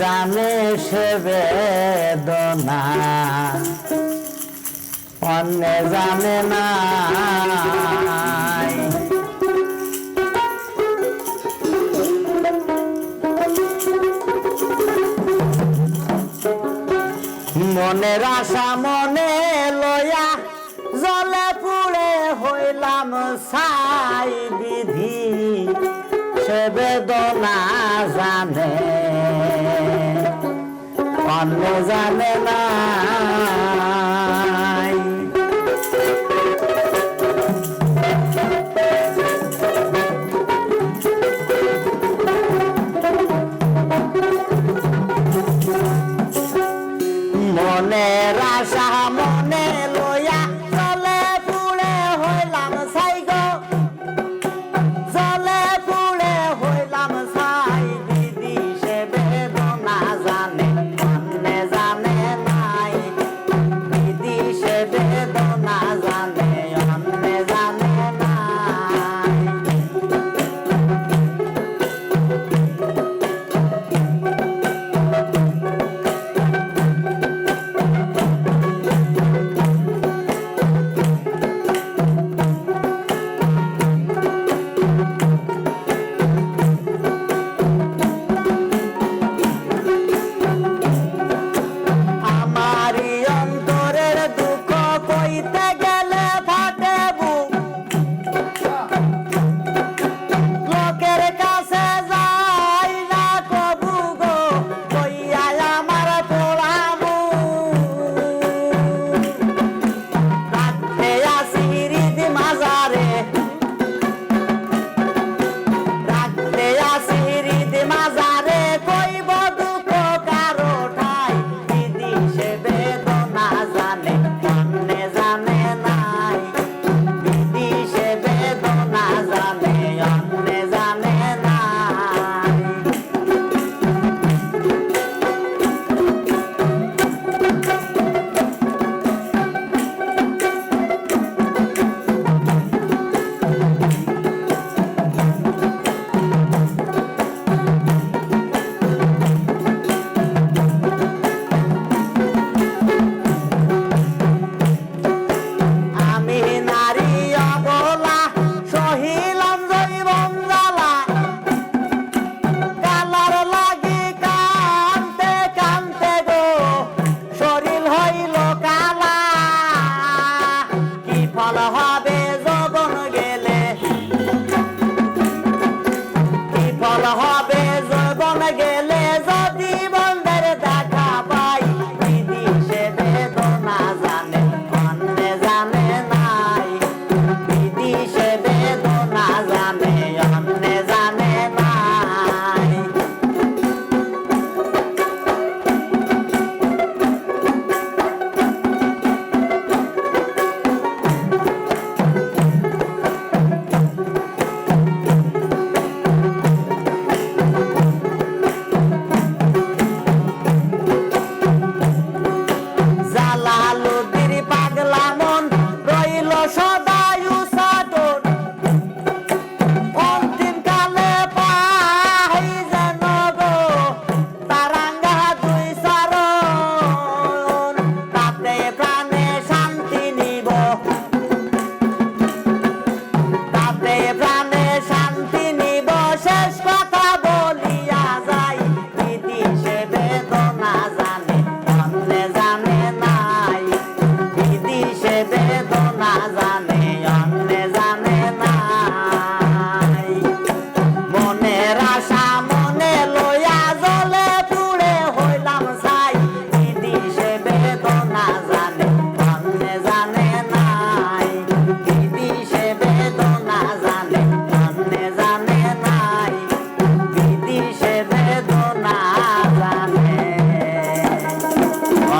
জানে সে বেদনা। অন্য জানে না মনে আশা মনে লয়া জলে পুড়ে হইলাম সাই বিধি। সে বেদনা জানে মানলে জানে না।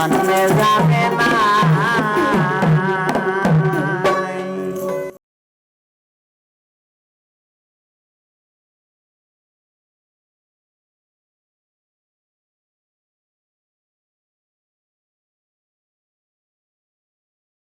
on the ground.